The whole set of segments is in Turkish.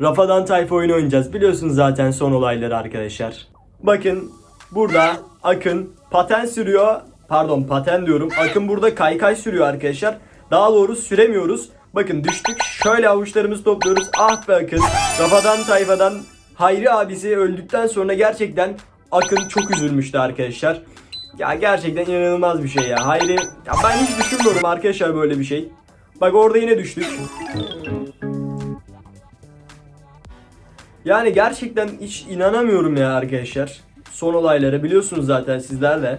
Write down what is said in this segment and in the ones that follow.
Rafadan Tayfa oyunu oynayacağız. Biliyorsunuz zaten son olayları arkadaşlar. Bakın burada Akın paten sürüyor. Pardon paten diyorum. Akın burada kaykay sürüyor arkadaşlar. Daha doğrusu süremiyoruz. Bakın düştük. Şöyle avuçlarımızı topluyoruz. Ah be Akın. Rafadan Tayfa'dan Hayri abisi öldükten sonra gerçekten Akın çok üzülmüştü arkadaşlar. Ya gerçekten inanılmaz bir şey ya. Hayri ya ben hiç düşünmüyorum arkadaşlar böyle bir şey. Bak orada yine düştük. Yani gerçekten hiç inanamıyorum ya arkadaşlar. Son olayları biliyorsunuz zaten sizler de.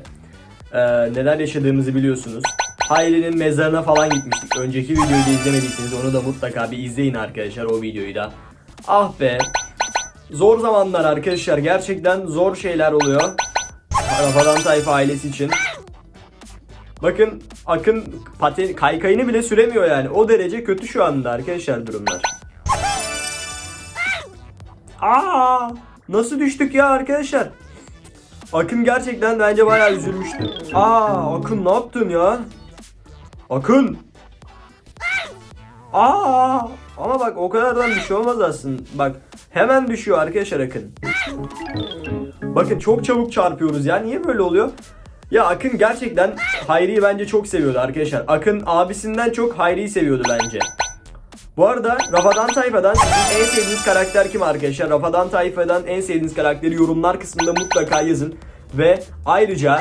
Ee, neler yaşadığımızı biliyorsunuz. Hayri'nin mezarına falan gitmiştik. Önceki videoyu da izlemediyseniz onu da mutlaka bir izleyin arkadaşlar o videoyu da. Ah be. Zor zamanlar arkadaşlar. Gerçekten zor şeyler oluyor. Rafadan Tayfa ailesi için. Bakın Akın paten kaykayını bile süremiyor yani. O derece kötü şu anda arkadaşlar durumlar. Aa! Nasıl düştük ya arkadaşlar? Akın gerçekten bence bayağı üzülmüştü. Aa, Akın ne yaptın ya? Akın! Aa! Ama bak o kadardan bir şey olmaz aslında. Bak hemen düşüyor arkadaşlar Akın. Bakın çok çabuk çarpıyoruz ya. Niye böyle oluyor? Ya Akın gerçekten Hayri'yi bence çok seviyordu arkadaşlar. Akın abisinden çok Hayri'yi seviyordu bence. Bu arada Rafadan Tayfa'dan sizin en sevdiğiniz karakter kim arkadaşlar? Rafadan Tayfa'dan en sevdiğiniz karakteri yorumlar kısmında mutlaka yazın. Ve ayrıca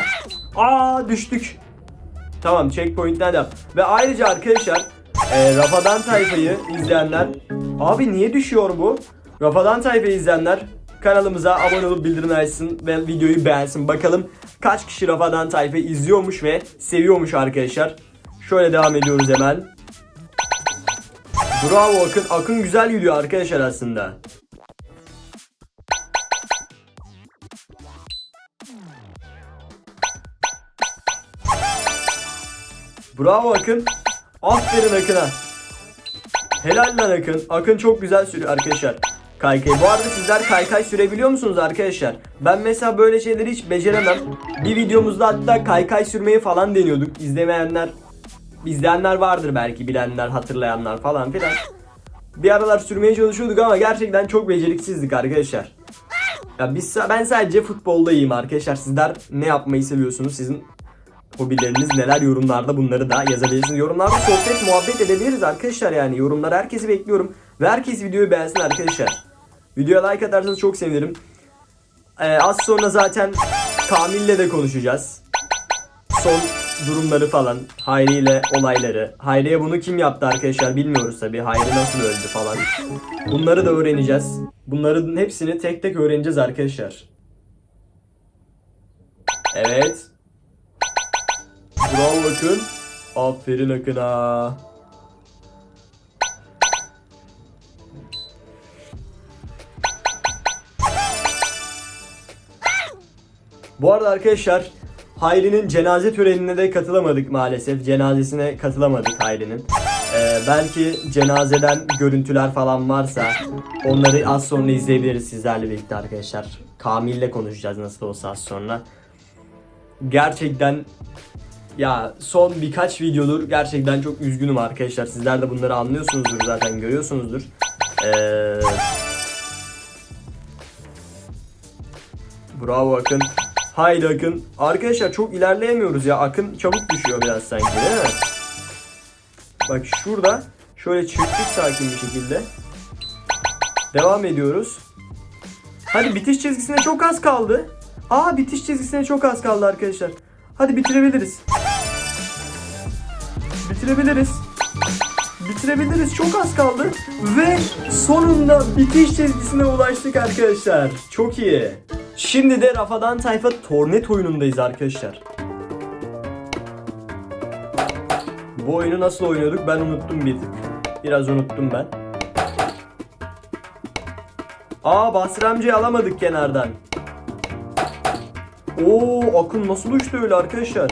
aa düştük. Tamam checkpoint'ten devam. Ve ayrıca arkadaşlar e, Rafadan Tayfa'yı izleyenler abi niye düşüyor bu? Rafadan Tayfa'yı izleyenler kanalımıza abone olup bildirim açsın ve videoyu beğensin. Bakalım kaç kişi Rafadan Tayfa'yı izliyormuş ve seviyormuş arkadaşlar. Şöyle devam ediyoruz hemen. Bravo Akın. Akın güzel gidiyor arkadaşlar aslında. Bravo Akın. Aferin Akın'a. Helal Akın. Akın çok güzel sürüyor arkadaşlar. Kaykay. Bu arada sizler kaykay sürebiliyor musunuz arkadaşlar? Ben mesela böyle şeyleri hiç beceremem. Bir videomuzda hatta kaykay sürmeyi falan deniyorduk. İzlemeyenler, izleyenler vardır belki bilenler, hatırlayanlar falan filan. Bir aralar sürmeye çalışıyorduk ama gerçekten çok beceriksizdik arkadaşlar. Ya biz ben sadece futbolda iyiyim arkadaşlar. Sizler ne yapmayı seviyorsunuz? Sizin hobileriniz neler yorumlarda bunları da yazabilirsiniz. Yorumlarda sohbet muhabbet edebiliriz arkadaşlar yani. Yorumlar herkesi bekliyorum. Ve herkes videoyu beğensin arkadaşlar. Videoya like atarsanız çok sevinirim. Ee, az sonra zaten Kamil'le de konuşacağız. Son durumları falan. Hayri ile olayları. Hayri'ye bunu kim yaptı arkadaşlar bilmiyoruz tabi. Hayri nasıl öldü falan. Bunları da öğreneceğiz. Bunların hepsini tek tek öğreneceğiz arkadaşlar. Evet. Bravo Akın. Aferin Akın'a. Bu arada arkadaşlar Hayri'nin cenaze törenine de katılamadık maalesef. Cenazesine katılamadık Hayri'nin. Ee, belki cenazeden görüntüler falan varsa onları az sonra izleyebiliriz sizlerle birlikte arkadaşlar. Kamil'le konuşacağız nasıl olsa az sonra. Gerçekten ya son birkaç videodur gerçekten çok üzgünüm arkadaşlar. Sizler de bunları anlıyorsunuzdur zaten görüyorsunuzdur. Ee, Bravo Akın. Haydi Akın. Arkadaşlar çok ilerleyemiyoruz ya. Akın çabuk düşüyor biraz sanki değil mi? Bak şurada şöyle çıktık sakin bir şekilde. Devam ediyoruz. Hadi bitiş çizgisine çok az kaldı. Aa bitiş çizgisine çok az kaldı arkadaşlar. Hadi bitirebiliriz. Bitirebiliriz. Bitirebiliriz. Çok az kaldı. Ve sonunda bitiş çizgisine ulaştık arkadaşlar. Çok iyi. Şimdi de Rafadan Tayfa Tornet oyunundayız arkadaşlar. Bu oyunu nasıl oynuyorduk ben unuttum bir tık. Biraz unuttum ben. Aa Basri amcayı alamadık kenardan. Oo Akın nasıl uçtu öyle arkadaşlar.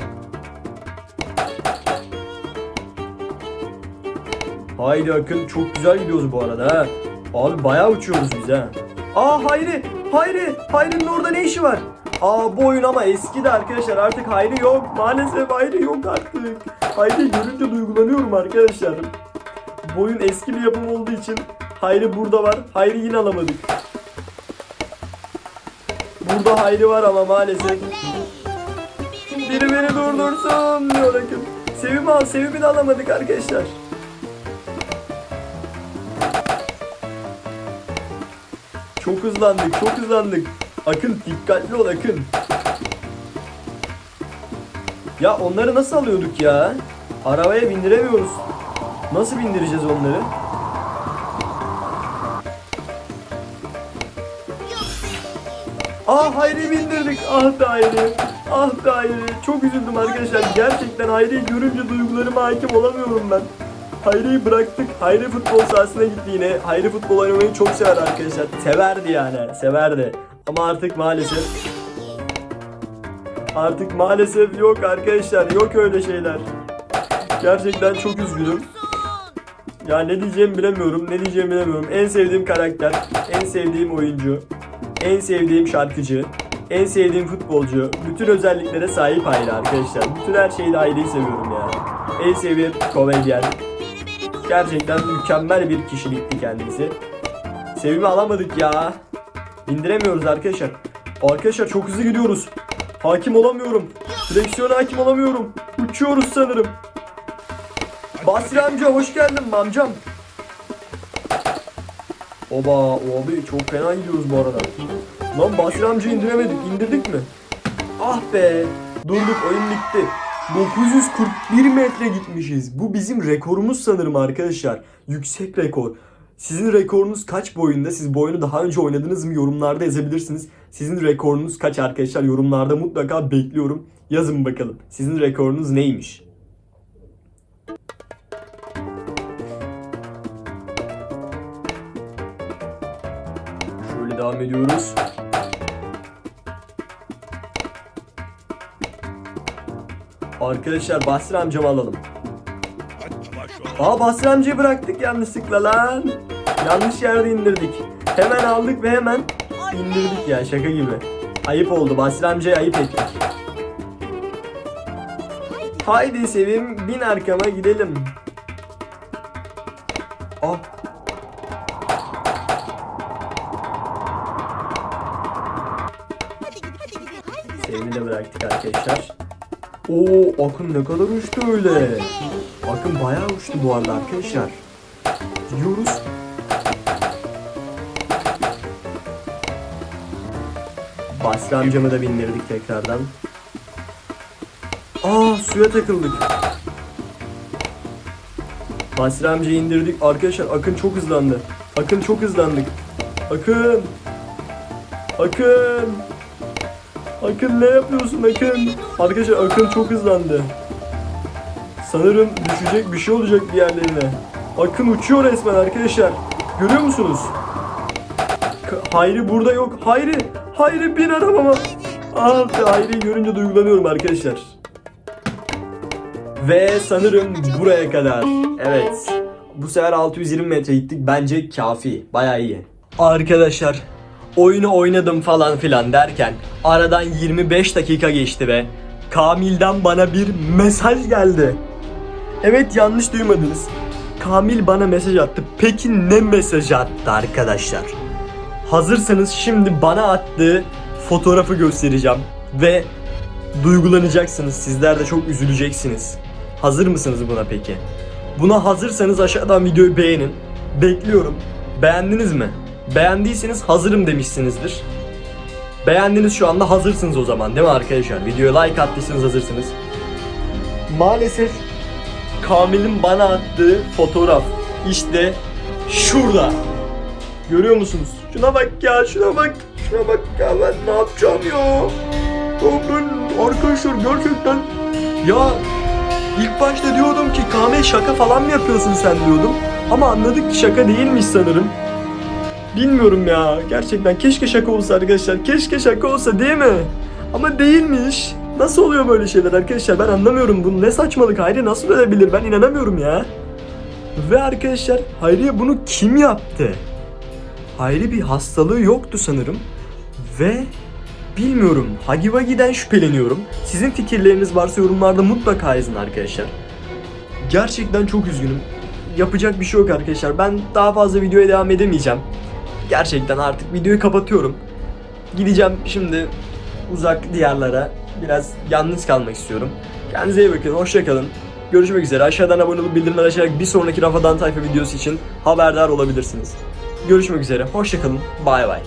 Haydi Akın çok güzel gidiyoruz bu arada ha. Abi bayağı uçuyoruz biz ha. Aa Hayri, Hayri, Hayri'nin orada ne işi var? Aa bu oyun ama eski de arkadaşlar artık Hayri yok. Maalesef Hayri yok artık. Hayri görünce duygulanıyorum arkadaşlar. Bu oyun eski bir yapım olduğu için Hayri burada var. Hayri yine alamadık. Burada Hayri var ama maalesef. Biri beni durdursun diyor Akın. Sevimi al. Sevimi de alamadık arkadaşlar. Çok hızlandık. Çok hızlandık. Akın dikkatli ol Akın. Ya onları nasıl alıyorduk ya? Arabaya bindiremiyoruz. Nasıl bindireceğiz onları? Ah Hayri bindirdik. Ah Hayri. Ah Hayri. Çok üzüldüm arkadaşlar. Gerçekten Hayri'yi görünce duygularıma hakim olamıyorum ben. Hayri'yi bıraktık. Hayri futbol sahasına gitti yine. Hayri futbol oynamayı çok sever arkadaşlar. Severdi yani. Severdi. Ama artık maalesef Artık maalesef yok arkadaşlar. Yok öyle şeyler. Gerçekten çok üzgünüm. Ya ne diyeceğimi bilemiyorum. Ne diyeceğimi bilemiyorum. En sevdiğim karakter, en sevdiğim oyuncu, en sevdiğim şarkıcı, en sevdiğim futbolcu. Bütün özelliklere sahip Hayri arkadaşlar. Bütün her şeyde Hayri'yi seviyorum ya. En sevdiğim komedyen. Gerçekten mükemmel bir kişilikti kendisi. Sevimi alamadık ya. Bindiremiyoruz arkadaşlar. Arkadaşlar çok hızlı gidiyoruz. Hakim olamıyorum. Direksiyona hakim olamıyorum. Uçuyoruz sanırım. Basri amca hoş geldin amcam? Oba abi çok fena gidiyoruz bu arada. Lan Basri amca indiremedik. İndirdik mi? Ah be. Durduk oyun bitti. 941 metre gitmişiz. Bu bizim rekorumuz sanırım arkadaşlar. Yüksek rekor. Sizin rekorunuz kaç boyunda? Siz bu oyunu daha önce oynadınız mı? Yorumlarda yazabilirsiniz. Sizin rekorunuz kaç arkadaşlar? Yorumlarda mutlaka bekliyorum. Yazın bakalım. Sizin rekorunuz neymiş? Şöyle devam ediyoruz. Arkadaşlar Basri amcamı alalım. Aa Basri amcayı bıraktık yanlışlıkla lan. Yanlış yerde indirdik. Hemen aldık ve hemen indirdik ya şaka gibi. Ayıp oldu Basri amcaya ayıp ettik. Haydi Sevim bin arkama gidelim. Ah Sevim'i de bıraktık arkadaşlar. Oo Akın ne kadar uçtu öyle. Akın bayağı uçtu bu arada arkadaşlar. Gidiyoruz. Basri amcamı da bindirdik tekrardan. Aa suya takıldık. Basri amcayı indirdik. Arkadaşlar Akın çok hızlandı. Akın çok hızlandık. Akın. Akın. Akın ne yapıyorsun Akın? Arkadaşlar Akın çok hızlandı. Sanırım düşecek bir şey olacak bir yerlerine. Akın uçuyor resmen arkadaşlar. Görüyor musunuz? Hayri burada yok. Hayri! Hayri bin arabama. Ah Hayri'yi görünce duygulanıyorum arkadaşlar. Ve sanırım buraya kadar. Evet. Bu sefer 620 metre gittik. Bence kafi. Bayağı iyi. Arkadaşlar oyunu oynadım falan filan derken aradan 25 dakika geçti ve Kamil'den bana bir mesaj geldi. Evet yanlış duymadınız. Kamil bana mesaj attı. Peki ne mesajı attı arkadaşlar? Hazırsanız şimdi bana attığı fotoğrafı göstereceğim ve duygulanacaksınız. Sizler de çok üzüleceksiniz. Hazır mısınız buna peki? Buna hazırsanız aşağıdan videoyu beğenin. Bekliyorum. Beğendiniz mi? Beğendiyseniz hazırım demişsinizdir. Beğendiniz şu anda hazırsınız o zaman değil mi arkadaşlar? Videoya like attıysanız hazırsınız. Maalesef Kamil'in bana attığı fotoğraf işte şurada. Görüyor musunuz? Şuna bak ya şuna bak. Şuna bak ya ben ne yapacağım ya. Ben arkadaşlar gerçekten ya ilk başta diyordum ki Kamil şaka falan mı yapıyorsun sen diyordum. Ama anladık ki şaka değilmiş sanırım. Bilmiyorum ya. Gerçekten keşke şaka olsa arkadaşlar. Keşke şaka olsa değil mi? Ama değilmiş. Nasıl oluyor böyle şeyler arkadaşlar? Ben anlamıyorum. Bu ne saçmalık? Hayri nasıl ölebilir? Ben inanamıyorum ya. Ve arkadaşlar Hayri'ye bunu kim yaptı? Hayri bir hastalığı yoktu sanırım. Ve bilmiyorum. Hagi Wagi'den şüpheleniyorum. Sizin fikirleriniz varsa yorumlarda mutlaka yazın arkadaşlar. Gerçekten çok üzgünüm. yapacak bir şey yok arkadaşlar. Ben daha fazla videoya devam edemeyeceğim. Gerçekten artık videoyu kapatıyorum. Gideceğim şimdi uzak diyarlara. Biraz yalnız kalmak istiyorum. Kendinize iyi bakın. Hoşça kalın. Görüşmek üzere. Aşağıdan abone olup bildirimler açarak bir sonraki Rafadan Tayfa videosu için haberdar olabilirsiniz. Görüşmek üzere. Hoşça kalın. Bay bay.